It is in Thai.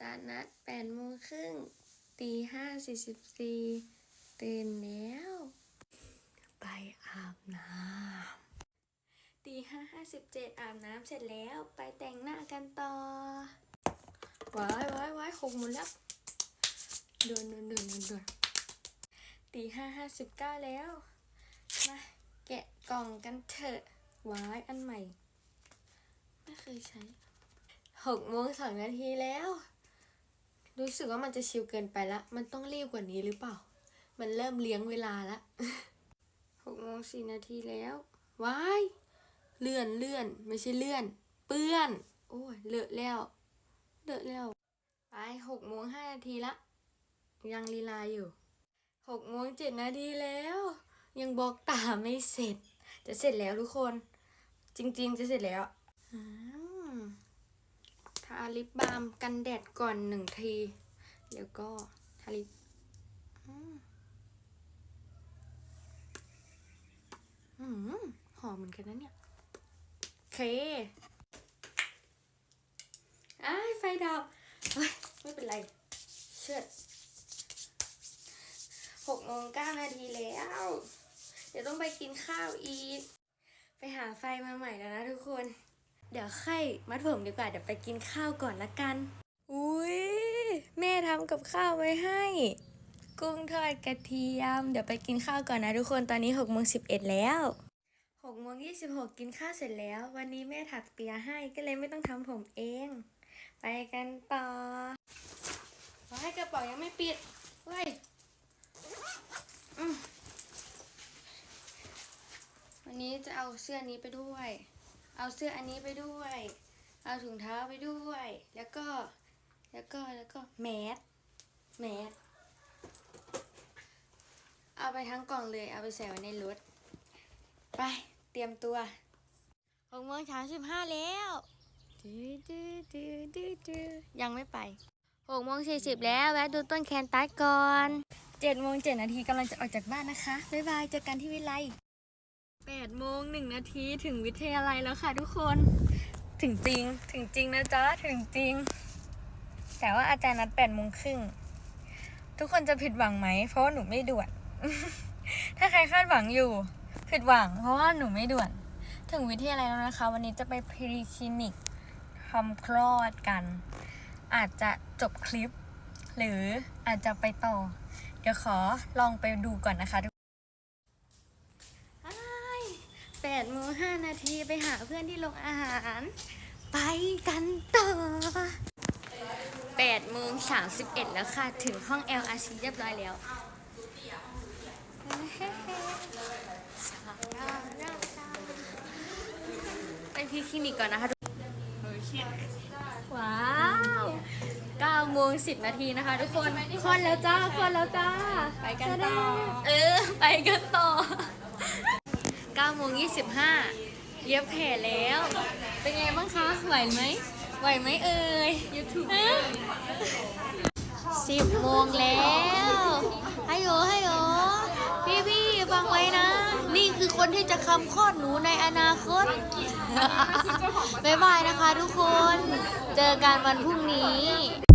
จารย์นัดแปดโมงครึ่งตีห้าสี่สิบสี่ตื่นแล้ว ไปอาบน้ำตีห้าห้าสิบเจ็ดอาบน้ำเสร็จแล้วไปแต่งหน้ากันต่อว้ายว้ายว้ายคงหมดแล้วเดินเดินเดินเดินเดินตีห้าห้าสิบเก้าแล้วมาแกะกล่องกันเถอะว้ายอันใหม่ ไม่เคยใช้หกโมงสองนาทีแล้ว รู้สึกว่ามันจะชิวเกินไปละ มันต้องรีบกว่านี้หรือเปล่า มันเริ่มเลี้ยงเวลาละหกโมงสี่นาทีแล้วว้ายเลื่อนเลื่อนไม่ใช่เลื่อน เปื้อน โอ้ยเลอะแล้วเลอะแล้วไปหกโมงห้านาทีละ ยังลีลาอยู่หกโมงเจ็ดนาทีแล้ว ยังบอกตาไม่เสร็จ จะเสร็จแล้วทุกคน จริง ๆ จะเสร็จแล้วอืมทา ลิปบาล์มกันแดดก่อนหนึ่งที แล้วก็ทาลิปอืมหอมเหมือนกันนะเนี่ยโอเคอ้าไฟดับเฮ้ยไม่เป็นไร เชิดหกโมงเก้านาทีแล้ว เดี๋ยวต้องไปกินข้าวอีก ไปหาไฟมาใหม่แล้วนะทุกคน เดี๋ยวค่อยมัดผมดีกว่า เดี๋ยวไปกินข้าวก่อนละกัน อุ้ยแม่ทำกับข้าวไว้ให้ กุ้งทอดกระเทียม เดี๋ยวไปกินข้าวก่อนนะทุกคน ตอนนี้หกโมงสิบเอ็ดแล้วหกโมงยี่สิบหกกินข้าวเสร็จแล้ว วันนี้แม่ถักเปียให้ก็เลยไม่ต้องทำผมเอง ไปกันต่อขอให้กระเป๋ายังไม่ปิดเว้ยอืมวันนี้จะเอาเสื้อนี้ไปด้วย เอาเสื้ออันนี้ไปด้วย เอาถุงเท้าไปด้วย แล้วก็ แล้วก็ แล้วก็แมส แมส เอาไปทั้งกล่องเลย เอาไปใส่ไว้ในรถ ไป เตรียมตัวหกโมงเช้าสิบห้าแล้วดื้อดื้อดื้อดื้อดื้อยังไม่ไปหกโมงสี่สิบแล้ว แวะดูต้นแคนตัสก่อนเจ็ดโมงเจ็ดนาทีกำลังจะออกจากบ้านนะคะ บ๊ายบาย เจอกันที่วิไล แปดโมงหนึ่งนาทีถึงวิทยาลัยแล้วค่ะทุกคน ถึงจริง ถึงจริงนะจ๊ะ ถึงจริง แต่ว่าอาจารย์นัดแปดโมงครึ่ง ทุกคนจะผิดหวังไหม เพราะว่าหนูไม่ด่วน ถ้าใครคาดหวังอยู่ ผิดหวัง เพราะว่าหนูไม่ด่วน ถึงวิทยาลัยแล้วนะคะ วันนี้จะไปพรีคลินิกทำคลอดกัน อาจจะจบคลิป หรืออาจจะไปต่อ เดี๋ยวขอลองไปดูก่อนนะคะ ทุกแปดโมงห้านาทีไปหาเพื่อนที่โรงอาหาร ไปกันต่อแปดโมงสามสิบเอ็ดแล้วค่ะ ถึงห้อง LRC เรียบร้อยแล้วไปพี่คลินิกก่อนนะคะว้าว9โมง10 นาทีนะคะ ทุกคนคลอดแล้วจ้าคลอดแล้วจ้า ไปกันต่อ เออ ไปกันต่อ 9โมง25เย็บแผลแล้ว เป็นไงบ้างคะ ไหวไหม ไหวไหมเอ่ยยูทูบสิบโมงแล้วฮัลโหลฮัลโหลพี่พี่ๆฟังไว้นะ นี่คือคนที่จะคำคลอดหนูในอนาคตบ๊ายบายนะคะทุกคน เจอกันวันพรุ่งนี้